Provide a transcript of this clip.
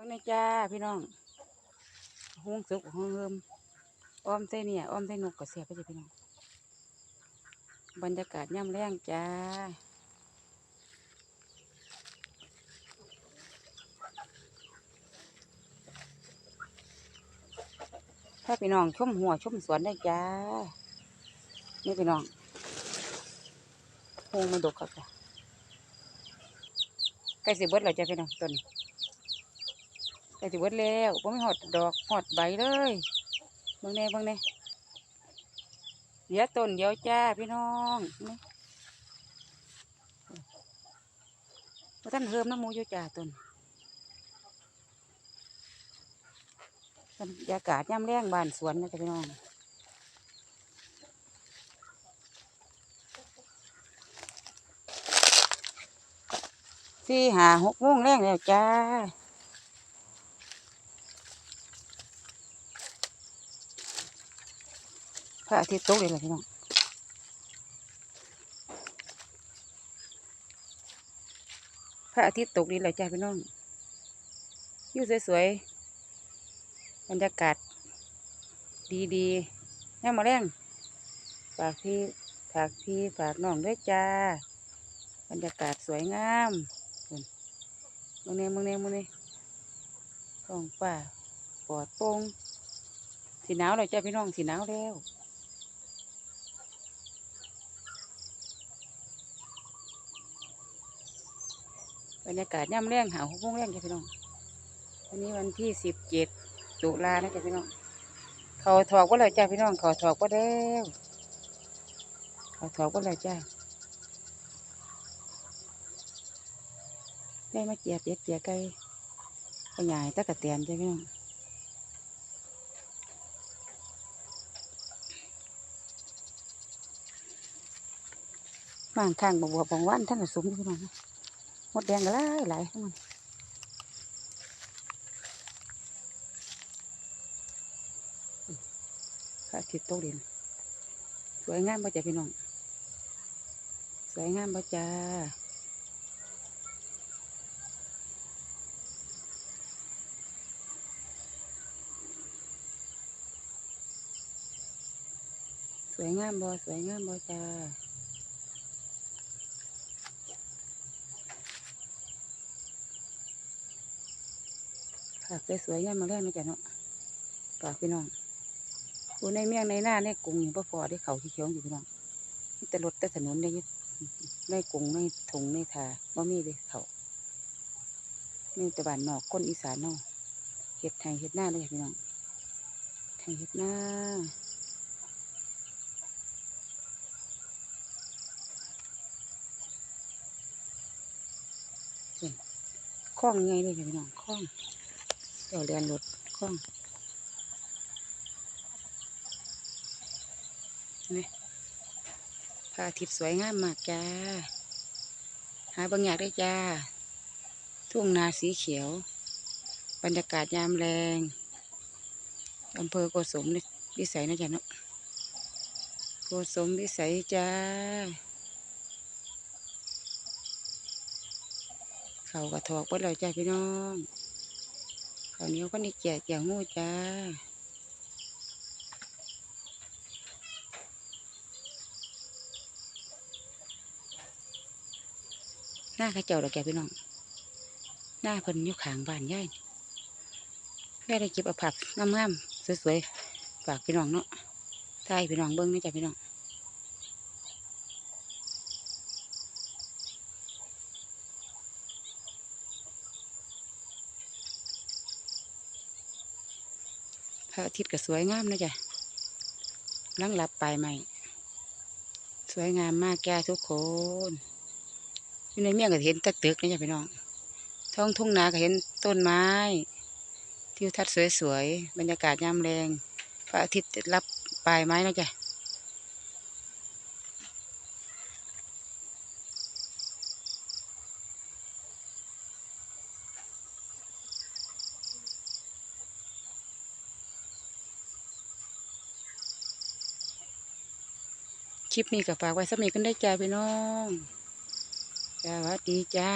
บางในจ้าพี่น้องหุงสุกหุงเฮิมอ้อมเส้เนี่ยอ้อมเส้นนกกระเสียบไปจ้ะพี่น้อง บรรยากาศย่ำแรงจ้าถ้าพี่น้องชมหัวชมสวนได้จ้า นี่พี่น้องหุงมาดกครับจ้ะใกล้สิเบิดแล้วจ้ะพี่น้องต้นนี้ ใกล้สิเบิดแล้วก็ไม่หอดดอกหอดใบเลยบางแน่บางแน่เดี๋ยวต้นเดี๋ยวจ้าพี่น้องท่านเฮิมน้ำมูอยู่จ้าต้นบรรยากาศย่ำแรงบานสวนนะจ้ะพี่น้องสี่หาหกโมงแรงแล้วจ้า พระอาทิตย์ตกเลยล่ะพี่น้องพระอาทิตย์ตกดีเลยจ้าพี่น้องอยู่สวยๆบรรยากาศ ดีๆแน่มาแรงฝากพี่ฝากพี่ฝากน้องด้วยจ้า บรรยากาศสวยงามมึงเนี่ยมึงเนี่ยมึงเนี่ยท้องฟ้าปลอดโปร่งสีหนาวเลยจ้าพี่น้องสีหนาวแล้ว บรรยากาศย่ำแรงหาหกโมงแรงจ้ะพี่น้องวันนี้วันที่สิบเจ็ดตุลานะจ้ะพี่น้อง เขาถอกว่าเลยจ้าพี่น้อง เขาถอกว่าแล้วเขาถอกว่าเลยจ้าได้มาเจียบเจียบเจียไก่ขยายตะกะเตียนใช่ไหมน้องบางข้างบวบบางวันท่านก็สมพี่น้องนะ หมดแดงก็หลายหลทั้งมันพระอาทิตย์ตกดิน สวยงามบ่จ้ะพี่น้อง สวยงามบ่จ้าสวยงามบ่สวยงามบ่จ้า ผักสวยๆงามมาเรื่อยนะจ๊ะเนาะฝากพี่น้องอยู่ในเมียงในหน้าในกรุงนี่พ่พอได้เขาที่เขียวอยู่พี่น้องมีแต่รถแต่ถนนได้ในกรุงในถงในทาบ่มีเลยเขามีแต่บ้านนอกคนอีสานเนาะเห็ดไทยเห็ดหน้าเลยพี่น้องไทยเห็ดหน้าคล้องไงเลยพี่น้องคล้อง เดี๋ยวเรียนรถคล้องนี่พระอาทิตย์สวยงามมากจ้า หาบางอย่างได้จ้า ทุ่งนาสีเขียว บรรยากาศยามแรงอำเภอโกสมวิสัยนะจ๊ะเนาะโกสมวิสัยจ้า เขากระถอกเปิดเราจ้าพี่น้อง ขาวเหนี้ยวก็นี่แก่แก่งูจ้าหน้าข้าเจ้าเราแก่พี่น้อง หน้าเพิ่นอยู่ขางบ้านย่ายแม่ได้เก็บเอาผักงามๆสวยๆฝากพี่น้องเนาะถ่ายให้พี่น้องเบิ้งนะจ้ะพี่น้อง ระอาทิตย์ก็สวยงามนะจ๊ะลังลับปลายใหม่ สวยงามมากแก่ทุกคนอยู่ในเมียงก็เห็นตะตึกนะจ๊ะพี่น้อง ท้องทุ่งนาก็เห็นต้นไม้ทิวทัศน์สวยๆ บรรยากาศยามแรง พระอาทิตย์รับปลายไม้นะจ๊ะ ลิปนี้ก็ฝากไว้สำหรับกันได้ใจ้าพี่น้องสวัสดีจ้า